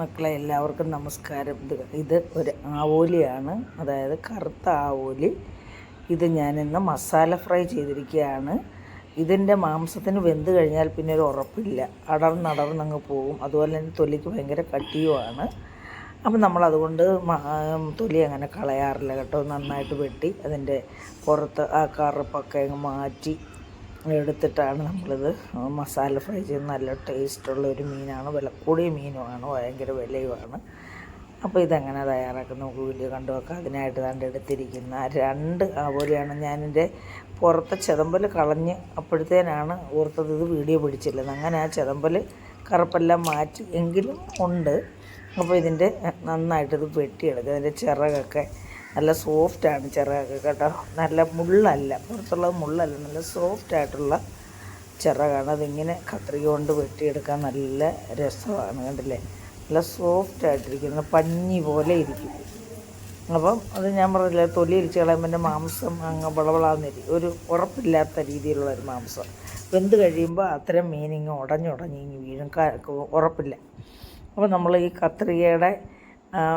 മക്കളെ എല്ലാവർക്കും നമസ്കാരം. ഇത് ഇത് ഒരു ആവോലിയാണ്. അതായത് കറുത്ത ആവോലി. ഇത് ഞാനിന്ന് മസാല ഫ്രൈ ചെയ്തിരിക്കുകയാണ്. ഇതിന്റെ മാംസത്തിന് വെന്ത് കഴിഞ്ഞാൽ പിന്നെ ഒരു ഉറപ്പില്ല. അടർന്നടർന്നങ്ങ് പോകും അതുപോലെ തന്നെ തൊലിക്ക് ഭയങ്കര കട്ടിയുമാണ്. അപ്പം നമ്മളതുകൊണ്ട് തൊലി അങ്ങനെ കളയാറില്ല കേട്ടോ. നന്നായിട്ട് വെട്ടി അതിന്റെ പുറത്ത് ആ കറുപ്പൊക്കെ അങ്ങ് മാറ്റി എടുത്തിട്ടാണ് നമ്മളിത് മസാല ഫ്രൈ ചെയ്ത് നല്ല ടേസ്റ്റുള്ള ഒരു മീനാണ്. വില കൂടിയ മീനുമാണ്. ഭയങ്കര വിലയുമാണ്. അപ്പോൾ ഇതെങ്ങനെ തയ്യാറാക്കുന്ന? നമുക്ക് വീഡിയോ കണ്ടു നോക്കാം. അതിനായിട്ട് കണ്ട് എടുത്തിരിക്കുന്ന രണ്ട് ആവോലിയാണ് ഞാനിന്റെ പുറത്തെ ചെതമ്പൽ കളഞ്ഞ് അപ്പോഴത്തേനാണ് ഓർത്തത് ഇത് വീഡിയോ പിടിച്ചില്ലെന്ന് അങ്ങനെ ആ ചെതമ്പൽ കറുപ്പെല്ലാം മാറ്റി എങ്കിലും ഉണ്ട്. അപ്പോൾ ഇതിന്റെ നന്നായിട്ട് ഇത് വെട്ടിയെടുക്കുക ഇതിന്റെ ചിറകൊക്കെ നല്ല സോഫ്റ്റാണ് ചിറകൊക്കെ കേട്ടോ. നല്ല മുള്ളല്ല പുറത്തുള്ളത് മുള്ളല്ല നല്ല സോഫ്റ്റ് ആയിട്ടുള്ള ചിറകാണ്. അതിങ്ങനെ കത്രിക കൊണ്ട് വെട്ടിയെടുക്കാൻ നല്ല രസമാണ് കണ്ടില്ലേ? നല്ല സോഫ്റ്റ് ആയിട്ടിരിക്കുന്ന പഞ്ഞി പോലെ ഇരിക്കും. അപ്പം അത് ഞാൻ പറഞ്ഞില്ല തൊലി ഇരിച്ച് കളയുമ്പോൾ മാംസം അങ്ങ് വളവളാന്നിരിക്കും. ഒരു ഉറപ്പില്ലാത്ത രീതിയിലുള്ള ഒരു മാംസം. വെന്ത് കഴിയുമ്പോൾ അത്തരം മീനിങ് ഉടഞ്ഞുടഞ്ഞ് ഇങ്ങ് വീഴും ഉറപ്പില്ല. അപ്പോൾ നമ്മൾ ഈ കത്രികയുടെ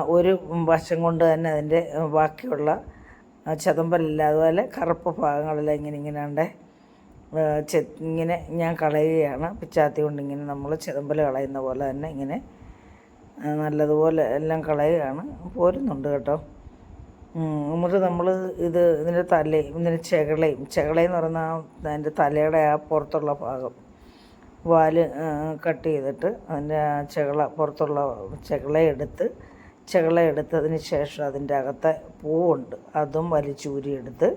ഒരു വശം കൊണ്ട് തന്നെ അതിന്റെ ബാക്കിയുള്ള ചതമ്പലില്ല. അതുപോലെ കറുപ്പ് ഭാഗങ്ങളെല്ലാം ഇങ്ങനെ ഇങ്ങനെ ഉണ്ട് ചെ- ഇങ്ങനെ ഞാൻ കളയുകയാണ്. പിച്ചാത്തി കൊണ്ട് ഇങ്ങനെ നമ്മൾ ചെതമ്പൽ കളയുന്ന പോലെ തന്നെ ഇങ്ങനെ നല്ലതുപോലെ എല്ലാം കളയുകയാണ്. പോരുന്നുണ്ട് കേട്ടോ. എന്നിട്ട് നമ്മൾ ഇത് ഇതിന്റെ തലയും ഇതിന്റെ ചെകളയും ചെകളയെന്ന് പറഞ്ഞാൽ അതിന്റെ തലയുടെ ആ പുറത്തുള്ള ഭാഗം വാൽ കട്ട് ചെയ്തിട്ട് അതിന്റെ ചെകള പുറത്തുള്ള ചെകളയെടുത്ത് ചെകളയെടുത്തതിന് ശേഷം അതിന്റെ അകത്തെ പൂവുണ്ട്. അതും വലിച്ചൂരിയെടുത്ത്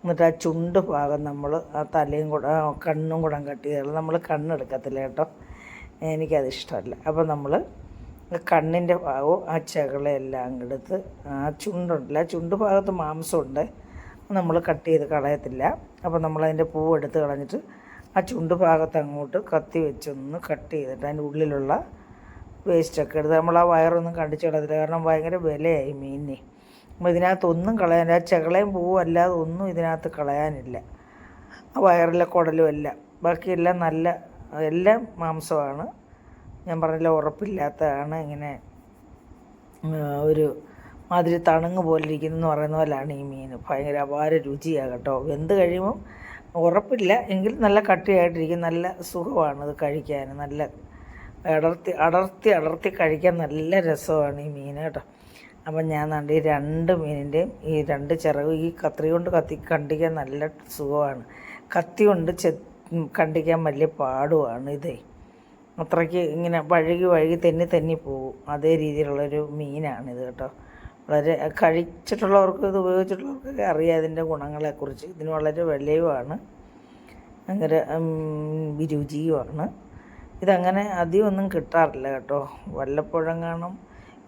എന്നിട്ട് ആ ചുണ്ട് ഭാഗം നമ്മൾ ആ തലയും കൂടെ കണ്ണും കൂടെ കട്ട് ചെയ്ത് നമ്മൾ കണ്ണെടുക്കത്തില്ല കേട്ടോ. എനിക്കത് ഇഷ്ടമല്ല. അപ്പോൾ നമ്മൾ കണ്ണിന്റെ ഭാഗവും ആ ചകളയെല്ലാം എടുത്ത് ആ ചുണ്ടുണ്ടല്ല ആ ചുണ്ട് ഭാഗത്ത് മാംസമുണ്ട്. നമ്മൾ കട്ട് ചെയ്ത് കളയത്തില്ല. അപ്പോൾ നമ്മളതിന്റെ പൂവ് എടുത്ത് കളഞ്ഞിട്ട് ആ ചുണ്ട് ഭാഗത്ത് അങ്ങോട്ട് കത്തി വെച്ചൊന്ന് കട്ട് ചെയ്തിട്ട് അതിന്റെ ഉള്ളിലുള്ള വേസ്റ്റൊക്കെ എടുത്ത് നമ്മൾ ആ വയറൊന്നും കണ്ടിച്ചു കാരണം ഭയങ്കര വിലയായി മീനിന്. അപ്പോൾ ഇതിനകത്തൊന്നും കളയാൻ ആ ചകളയും പൂവും അല്ലാതെ ഒന്നും ഇതിനകത്ത് കളയാനില്ല. ആ വയറിലെ കുടലും എല്ലാം. ബാക്കിയെല്ലാം നല്ല എല്ലാം മാംസമാണ്. ഞാൻ പറഞ്ഞില്ല ഉറപ്പില്ലാത്തതാണ് ഇങ്ങനെ ഒരു മാതിരി തണുങ്ങ് പോലെ ഇരിക്കുന്നു പറയുന്ന പോലെയാണ് ഈ മീൻ. ഭയങ്കര അപാര രുചിയാണ് കേട്ടോ. വെന്ത് കഴിയുമ്പം ഉറപ്പില്ല. എങ്കിൽ നല്ല കട്ടിയായിട്ടിരിക്കും. നല്ല സുഖമാണ് ഇത് കഴിക്കാൻ. നല്ല അടർത്തി അടർത്തി അടർത്തി കഴിക്കാൻ നല്ല രസമാണ് ഈ മീൻ കേട്ടോ. അപ്പം ഞാൻ കണ്ട് ഈ രണ്ട് മീനിന്റെയും ഈ രണ്ട് ചിറക് ഈ കത്രി കൊണ്ട് കത്തി കണ്ടിക്കാൻ നല്ല സുഖമാണ്. കത്തി കൊണ്ട് ചെ കണ്ടിക്കാൻ വലിയ പാടുമാണ് ഇതേ. അത്രയ്ക്ക് ഇങ്ങനെ വഴുകി വഴുകി തെന്നി തെന്നി പോകും. അതേ രീതിയിലുള്ളൊരു മീനാണിത് കേട്ടോ. വളരെ കഴിച്ചിട്ടുള്ളവർക്ക് ഇത് ഉപയോഗിച്ചിട്ടുള്ളവർക്കൊക്കെ അറിയാം ഇതിന്റെ ഗുണങ്ങളെക്കുറിച്ച്. ഇതിന് വളരെ വിലയുമാണ്. ഭയങ്കര രുചിയുമാണ് ഇതങ്ങനെ അധികം ഒന്നും കിട്ടാറില്ല കേട്ടോ. വല്ലപ്പോഴും കാണും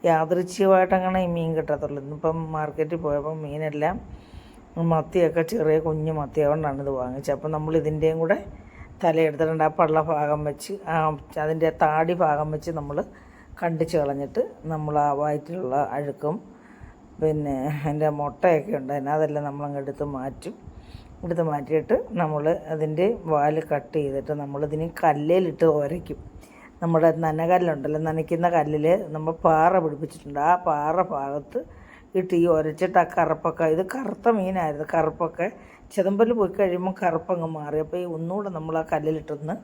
യാദൃച്ഛികമായിട്ടങ്ങനെ ഈ മീൻ കിട്ടത്തുള്ളൂ. ഇന്നിപ്പം മാർക്കറ്റിൽ പോയപ്പോൾ മീനെല്ലാം മത്തിയൊക്കെ ചെറിയ കുഞ്ഞു മത്തി അതുകൊണ്ടാണ് ഇത് വാങ്ങിച്ചത്. അപ്പം നമ്മൾ ഇതിന്റെയും കൂടെ തലയെടുത്തിട്ടുണ്ട്. ആ പള്ള ഭാഗം വെച്ച് ആ അതിന്റെ താടി ഭാഗം വെച്ച് നമ്മൾ കണ്ടിച്ച് കളഞ്ഞിട്ട് നമ്മൾ ആ വയറ്റിലുള്ള അഴുക്കും പിന്നെ അതിന്റെ മുട്ടയൊക്കെ ഉണ്ട്. അതിന് അതെല്ലാം നമ്മളങ്ങ് എടുത്ത് മാറ്റും. എടുത്ത് മാറ്റിയിട്ട് നമ്മൾ അതിന്റെ വാൽ കട്ട് ചെയ്തിട്ട് നമ്മളിതിന് കല്ലിലിട്ട് ഉരയ്ക്കും നമ്മുടെ നനകല്ലുണ്ടല്ലോ നനയ്ക്കുന്ന കല്ലിൽ നമ്മൾ പാറ പിടിപ്പിച്ചിട്ടുണ്ട്. ആ പാറ ഭാഗത്ത് ഇട്ട് ഈ ഉരച്ചിട്ട് ആ കറുപ്പൊക്കെ ഇത് കറുത്ത മീനായിരുന്നു കറുപ്പൊക്കെ. ചിതമ്പൽ പോയി കഴിയുമ്പോൾ കറുപ്പങ്ങ് മാറി. അപ്പോൾ ഈ ഒന്നുകൂടെ നമ്മൾ ആ കല്ലിലിട്ടൊന്ന്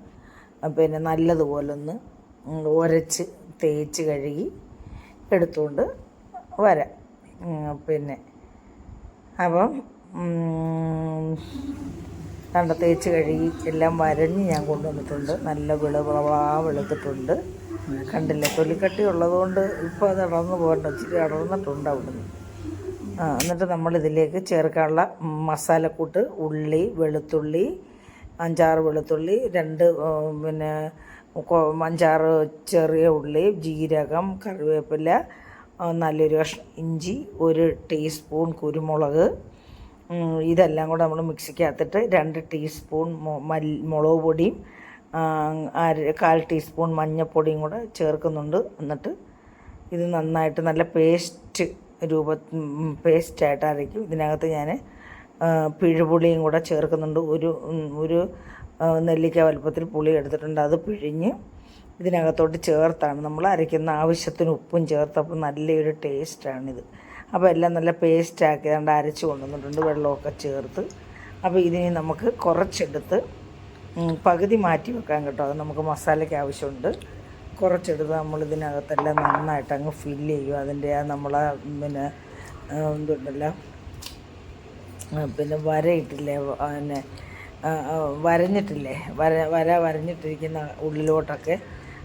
പിന്നെ നല്ലതുപോലെ ഒന്ന് ഉരച്ച് തേച്ച് കഴുകി എടുത്തുകൊണ്ട് വരാം. പിന്നെ അപ്പം കണ്ട തേച്ച് കഴുകി എല്ലാം വരഞ്ഞ് ഞാൻ കൊണ്ടുവന്നിട്ടുണ്ട്. നല്ല വിളവിളവാ വെളുത്തിട്ടുണ്ട് കണ്ടില്ല? തൊലിക്കട്ടി ഉള്ളതുകൊണ്ട് ഇപ്പോൾ അത് അടർന്നു പോകണ്ട. ഇച്ചിരി അടർന്നിട്ടുണ്ട് അവിടുന്ന്. എന്നിട്ട് നമ്മളിതിലേക്ക് ചേർക്കാനുള്ള മസാലക്കൂട്ട് ഉള്ളി വെളുത്തുള്ളി അഞ്ചാറ് വെളുത്തുള്ളി രണ്ട് പിന്നെ അഞ്ചാറ് ചെറിയ ഉള്ളി ജീരകം കറിവേപ്പില നല്ലൊരു കഷ്ണം ഇഞ്ചി ഒരു ടീസ്പൂൺ കുരുമുളക് ഇതെല്ലാം കൂടെ നമ്മൾ മിക്സിക്കകത്തിട്ട് രണ്ട് ടീസ്പൂൺ മുളക് പൊടിയും കാൽ ടീസ്പൂൺ മഞ്ഞൾപ്പൊടിയും കൂടെ ചേർക്കുന്നുണ്ട്. എന്നിട്ട് ഇത് നന്നായിട്ട് നല്ല പേസ്റ്റ് രൂപ പേസ്റ്റായിട്ട് അരയ്ക്കും ഇതിനകത്ത് ഞാൻ പിഴുപുളിയും കൂടെ ചേർക്കുന്നുണ്ട്. ഒരു ഒരു നെല്ലിക്ക വലുപ്പത്തിൽ പുളി എടുത്തിട്ടുണ്ട്. അത് പിഴിഞ്ഞ് ഇതിനകത്തോട്ട് ചേർത്താണ്. നമ്മൾ അരയ്ക്കുന്ന ആവശ്യത്തിന് ഉപ്പും ചേർത്തപ്പോൾ നല്ലൊരു ടേസ്റ്റാണിത്. അപ്പോൾ എല്ലാം നല്ല പേസ്റ്റാക്കി രണ്ട് അരച്ച് കൊണ്ടുവന്നിട്ടുണ്ട് വെള്ളമൊക്കെ ചേർത്ത്. അപ്പോൾ ഇതിനെ നമുക്ക് കുറച്ചെടുത്ത് പകുതി മാറ്റി വെക്കാൻ കേട്ടോ. അത് നമുക്ക് മസാലയ്ക്ക് ആവശ്യമുണ്ട്. കുറച്ചെടുത്ത് നമ്മൾ ഇതിനകത്തെല്ലാം നന്നായിട്ട് അങ്ങ് ഫിൽ ചെയ്യും അതിന്റെ ആ നമ്മളെ പിന്നെ എന്തുണ്ടല്ലോ പിന്നെ വരയിട്ടില്ലേ പിന്നെ വരഞ്ഞിട്ടില്ലേ? വര വര വരഞ്ഞിട്ടിരിക്കുന്ന ഉള്ളിലോട്ടൊക്കെ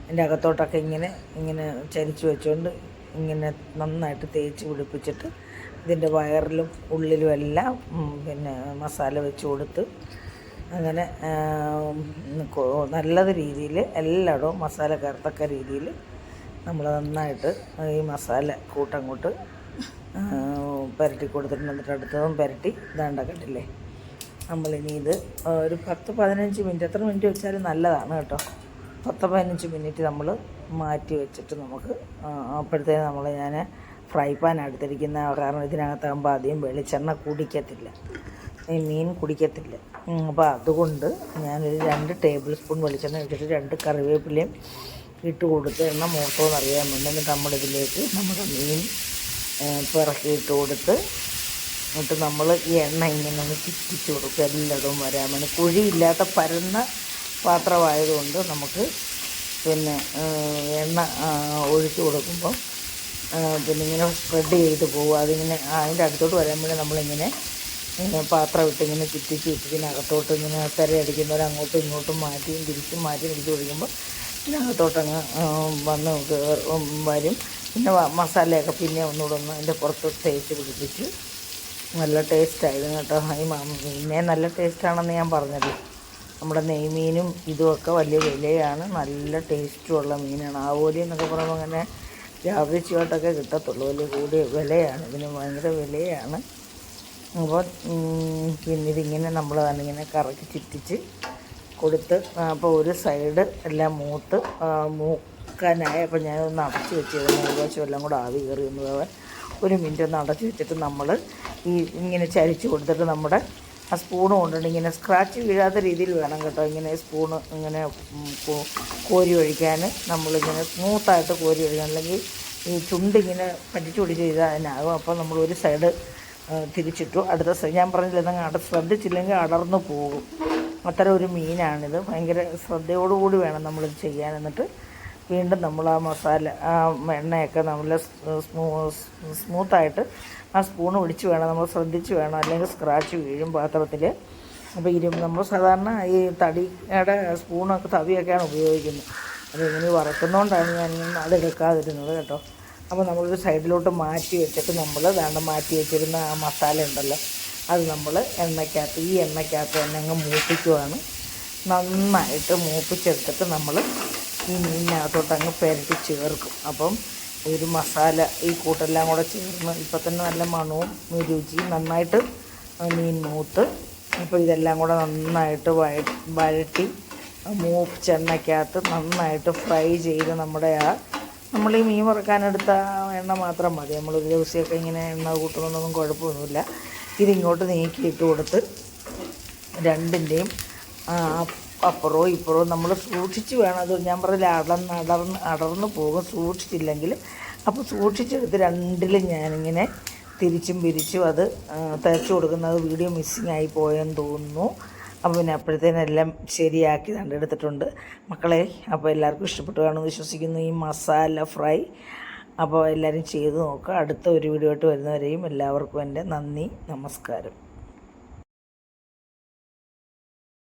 അതിന്റെ അകത്തോട്ടൊക്കെ ഇങ്ങനെ ഇങ്ങനെ ചരിച്ച് വെച്ചുകൊണ്ട് ഇങ്ങനെ നന്നായിട്ട് തേച്ച് പിടിപ്പിച്ചിട്ട് ഇതിന്റെ വയറിലും ഉള്ളിലും എല്ലാം പിന്നെ മസാല വെച്ച് കൊടുത്ത് അങ്ങനെ നല്ല രീതിയിൽ എല്ലായിടവും മസാല കയറത്തക്ക രീതിയിൽ നമ്മൾ നന്നായിട്ട് ഈ മസാല കൂട്ടങ്ങോട്ട് പുരട്ടി കൊടുത്തിട്ടുണ്ട് എന്നിട്ട് അടുത്തതും പുരട്ടി ഇതാണ്ട കണ്ടില്ലേ? നമ്മളിനി ഇത് ഒരു പത്ത് പതിനഞ്ച് മിനിറ്റ് എത്ര മിനിറ്റ് വെച്ചാലും നല്ലതാണ് കേട്ടോ. പത്ത് പതിനഞ്ച് മിനിറ്റ് നമ്മൾ മാറ്റി വെച്ചിട്ട് നമുക്ക് അപ്പോഴത്തേക്ക് നമ്മൾ ഞാൻ ഫ്രൈ പാൻ എടുത്തിരിക്കുന്ന കാരണം ഇതിനകത്താകുമ്പോൾ അധികം വെളിച്ചെണ്ണ കുടിക്കത്തില്ല. ഈ മീൻ കുടിക്കത്തില്ല. അപ്പോൾ അതുകൊണ്ട് ഞാനൊരു രണ്ട് ടേബിൾ സ്പൂൺ വെളിച്ചെണ്ണ വെച്ചിട്ട് രണ്ട് കറിവേപ്പിലയും ഇട്ട് കൊടുത്ത് എണ്ണ മൂത്തോന്ന് അറിയാൻ വേണ്ടി എന്നിട്ട് നമ്മളിതിലേക്ക് നമ്മുടെ മീൻ പിറക്കിയിട്ട് കൊടുത്ത് എന്നിട്ട് നമ്മൾ ഈ എണ്ണ ഇങ്ങനെ ഒന്ന് ചുറ്റിച്ച് കൊടുക്കും. എല്ലായിടവും വരാൻ വേണ്ടി. കുഴിയില്ലാത്ത പരന്ന പാത്രമായതുകൊണ്ട് നമുക്ക് പിന്നെ എണ്ണ ഒഴിച്ച് കൊടുക്കുമ്പം പിന്നെ ഇങ്ങനെ സ്പ്രെഡ് ചെയ്ത് പോകും അതിങ്ങനെ അതിന്റെ അടുത്തോട്ട് വേണ്ടി നമ്മളിങ്ങനെ പാത്രം ഇട്ടിങ്ങനെ ചുറ്റിച്ച് ചുറ്റിച്ച് അകത്തോട്ട് ഇങ്ങനെ തിരയടിക്കുന്നവർ അങ്ങോട്ടും ഇങ്ങോട്ടും മാറ്റിയും തിരിച്ചും മാറ്റിയും തിരിച്ച് ഒഴിക്കുമ്പോൾ ഇതിനകത്തോട്ടങ്ങ് വന്ന് വരും. പിന്നെ മസാലയൊക്കെ പിന്നെ ഒന്നുകൂടെ ഒന്ന് അതിന്റെ പുറത്ത് തേച്ച് പിടിപ്പിച്ച് നല്ല ടേസ്റ്റായിരുന്നു കേട്ടോ. ഈ മീനെ നല്ല ടേസ്റ്റാണെന്ന് ഞാൻ പറഞ്ഞല്ലോ നമ്മുടെ നെയ്മീനും ഇതുമൊക്കെ വലിയ വിലയാണ്. നല്ല ടേസ്റ്റുമുള്ള മീനാണ്. ആവോലി എന്നൊക്കെ പറയുമ്പോൾ അങ്ങനെ യാദൃശ്യമായിട്ടൊക്കെ കിട്ടത്തുള്ളൂ. വലിയ കൂടിയ വിലയാണ്. ഇതിന് ഭയങ്കര വിലയാണ്. അപ്പോൾ പിന്നെ ഇതിങ്ങനെ നമ്മൾ ഇങ്ങനെ കറക്കി ചുറ്റിച്ച് കൊടുത്ത് അപ്പോൾ ഒരു സൈഡ് എല്ലാം മൂത്ത് മൂക്കാനായി അപ്പോൾ ഞാനൊന്ന് അടച്ചു വെച്ചിരുന്നു. ഏകദേശം എല്ലാം കൂടെ ആവി കയറി ഒന്ന് ഒരു മിനിറ്റ് ഒന്ന് അടച്ചു വെച്ചിട്ട് നമ്മൾ ഈ ഇങ്ങനെ ചരിച്ച് കൊടുത്തിട്ട് നമ്മുടെ ആ സ്പൂൺ കൊണ്ടുണ്ട് ഇങ്ങനെ സ്ക്രാച്ച് വീഴാത്ത രീതിയിൽ വേണം കേട്ടോ. ഇങ്ങനെ സ്പൂണ് ഇങ്ങനെ കോരി ഒഴിക്കാൻ. നമ്മളിങ്ങനെ സ്മൂത്തായിട്ട് കോരി ഒഴിക്കാൻ. അല്ലെങ്കിൽ ഈ ചുണ്ടിങ്ങനെ പറ്റിച്ചു പിടിച്ച് ചെയ്താൽ അതിനാകും അപ്പോൾ നമ്മൾ ഒരു സൈഡ് തിരിച്ചിട്ടു. അടുത്ത സൈഡ് ഞാൻ പറഞ്ഞില്ല നിങ്ങൾ അട ശ്രദ്ധിച്ചില്ലെങ്കിൽ അടർന്നു പോകും. അത്തരം ഒരു മീനാണിത്. ഭയങ്കര ശ്രദ്ധയോടുകൂടി വേണം നമ്മളിത് ചെയ്യാൻ. എന്നിട്ട് വീണ്ടും നമ്മൾ ആ മസാല ആ എണ്ണയൊക്കെ നമ്മൾ സ്മൂ സ്മൂത്തായിട്ട് ആ സ്പൂൺ പിടിച്ച് വേണം നമ്മൾ ശ്രദ്ധിച്ച് വേണം അല്ലെങ്കിൽ സ്ക്രാച്ച് വീഴും പാത്രത്തിൽ. അപ്പോൾ ഇരു നമ്മൾ സാധാരണ ഈ തടിയുടെ സ്പൂണൊക്കെ തവിയൊക്കെയാണ് ഉപയോഗിക്കുന്നത്. അത് ഇങ്ങനെ വറക്കുന്നതുകൊണ്ടാണ് ഞാൻ അതെടുക്കാതിരുന്നത് കേട്ടോ. അപ്പോൾ നമ്മളൊരു സൈഡിലോട്ട് മാറ്റി വെച്ചിട്ട് നമ്മൾ വേണ്ട മാറ്റി വെച്ചിരുന്ന ആ മസാല ഉണ്ടല്ലോ അത് നമ്മൾ എണ്ണയ്ക്കകത്ത് ഈ എണ്ണയ്ക്കകത്ത് തന്നെ അങ്ങ് മൂപ്പിക്കുവാണ്. നന്നായിട്ട് മൂപ്പിച്ചെടുത്തിട്ട് നമ്മൾ ഈ മീനിനകത്തോട്ട് അങ്ങ് പുരട്ടി ചേർക്കും. അപ്പം ഒരു മസാല ഈ കൂട്ടെല്ലാം കൂടെ ചേർന്ന് ഇപ്പം തന്നെ നല്ല മണവും രുചിയും നന്നായിട്ട് മീൻ മൂത്ത്. അപ്പോൾ ഇതെല്ലാം കൂടെ നന്നായിട്ട് വഴ വഴട്ടി മൂപ്പിച്ചെണ്ണയ്ക്കകത്ത് നന്നായിട്ട് ഫ്രൈ ചെയ്ത് നമ്മുടെ ആ നമ്മൾ ഈ മീൻ വറുക്കാനെടുത്ത എണ്ണ മാത്രം മതി. നമ്മൾ ഒരു ദിവസമൊക്കെ ഇങ്ങനെ എണ്ണ കൂട്ടുന്നതൊന്നും കുഴപ്പമൊന്നുമില്ല. ഇതിങ്ങോട്ട് നീക്കിയിട്ട് കൊടുത്ത് രണ്ടിന്റെയും അപ്പുറവും ഇപ്പുറവും നമ്മൾ സൂക്ഷിച്ച് വേണം. അത് ഞാൻ പറഞ്ഞില്ല അടർന്ന് അടർന്ന് അടർന്ന് പോകും. സൂക്ഷിച്ചില്ലെങ്കിൽ അപ്പോൾ സൂക്ഷിച്ചെടുത്ത് രണ്ടിലും ഞാനിങ്ങനെ തിരിച്ചും പിരിച്ചും അത് തയ്ച്ചു കൊടുക്കുന്നത് വീഡിയോ മിസ്സിങ് ആയി പോയെന്ന് തോന്നുന്നു. അപ്പോൾ പിന്നെ അപ്പോഴത്തേനെല്ലാം ശരിയാക്കി കണ്ടെടുത്തിട്ടുണ്ട് മക്കളെ അപ്പോൾ എല്ലാവർക്കും ഇഷ്ടപ്പെട്ടു കാണുമെന്ന് വിശ്വസിക്കുന്നു. ഈ മസാല ഫ്രൈ അപ്പോൾ എല്ലാവരും ചെയ്ത് നോക്കുക. അടുത്ത ഒരു വീഡിയോ ആയിട്ട് വരുന്നവരെയും എല്ലാവർക്കും എന്റെ നന്ദി നമസ്കാരം.